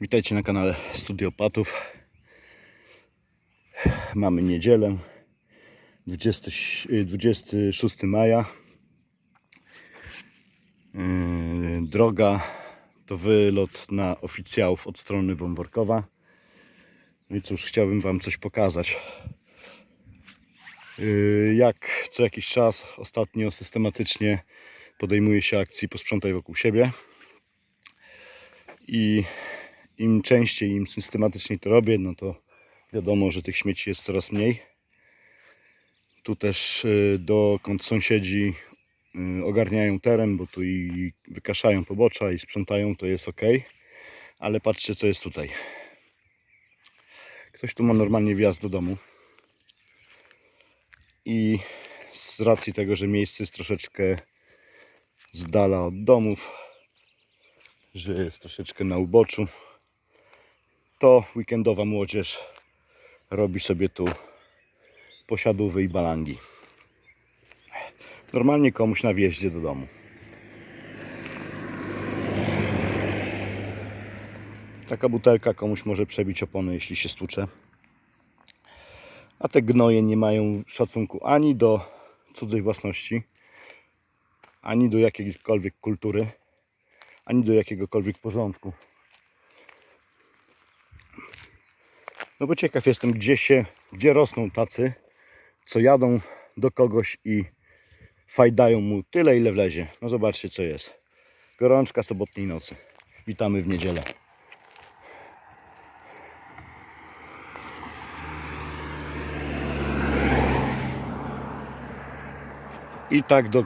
Witajcie na kanale Studiopatów. Mamy niedzielę, 20, y, 26 maja. Yy, Droga to wylot na oficjałów od strony Wąworkowa. No i cóż, chciałbym Wam coś pokazać. Yy, Jak co jakiś czas ostatnio systematycznie podejmuje się akcji Posprzątaj wokół siebie. I im częściej, im systematycznie to robię, no to wiadomo, że tych śmieci jest coraz mniej. Tu też y, dokąd sąsiedzi y, ogarniają teren, bo tu i wykaszają pobocza i sprzątają, to jest ok. Ale patrzcie, co jest tutaj. Ktoś tu ma normalnie wjazd do domu. I z racji tego, że miejsce jest troszeczkę z dala od domów, że jest troszeczkę na uboczu, to weekendowa młodzież robi sobie tu posiadówy i balangi. Normalnie komuś na wjeździe do domu. Taka butelka komuś może przebić opony, jeśli się stłucze. A te gnoje nie mają szacunku ani do cudzej własności, ani do jakiejkolwiek kultury, ani do jakiegokolwiek porządku. No bo ciekaw jestem, gdzie się, gdzie rosną tacy, co jadą do kogoś i fajdają mu tyle, ile wlezie. No zobaczcie, co jest. Gorączka sobotniej nocy. Witamy w niedzielę. I tak do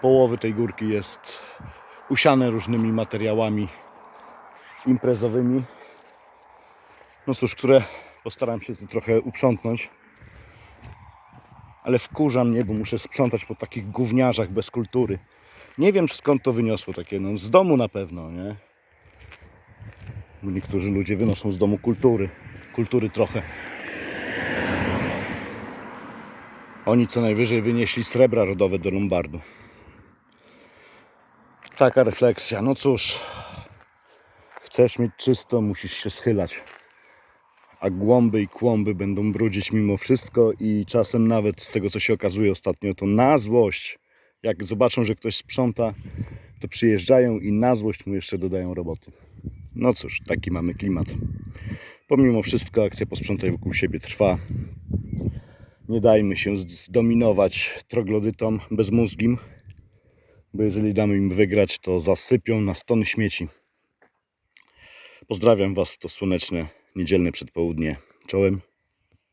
połowy tej górki jest usiane różnymi materiałami imprezowymi. No cóż, które postaram się tu trochę uprzątnąć. Ale wkurza mnie, bo muszę sprzątać po takich gówniarzach bez kultury. Nie wiem skąd to wyniosło takie, no z domu na pewno, nie? Bo niektórzy ludzie wynoszą z domu kultury. Kultury trochę. Oni co najwyżej wynieśli srebra rodowe do Lombardu. Taka refleksja. No cóż, chcesz mieć czysto, musisz się schylać. A głąby i kłąby będą brudzić mimo wszystko i czasem nawet z tego co się okazuje ostatnio to na złość. Jak zobaczą, że ktoś sprząta, to przyjeżdżają i na złość mu jeszcze dodają roboty. No cóż, taki mamy klimat. Pomimo wszystko akcja posprzątaj wokół siebie trwa. Nie dajmy się zdominować troglodytom bezmózgim, bo jeżeli damy im wygrać, to zasypią nas tony śmieci. Pozdrawiam Was w to słoneczne, niedzielne przedpołudnie. Czołem.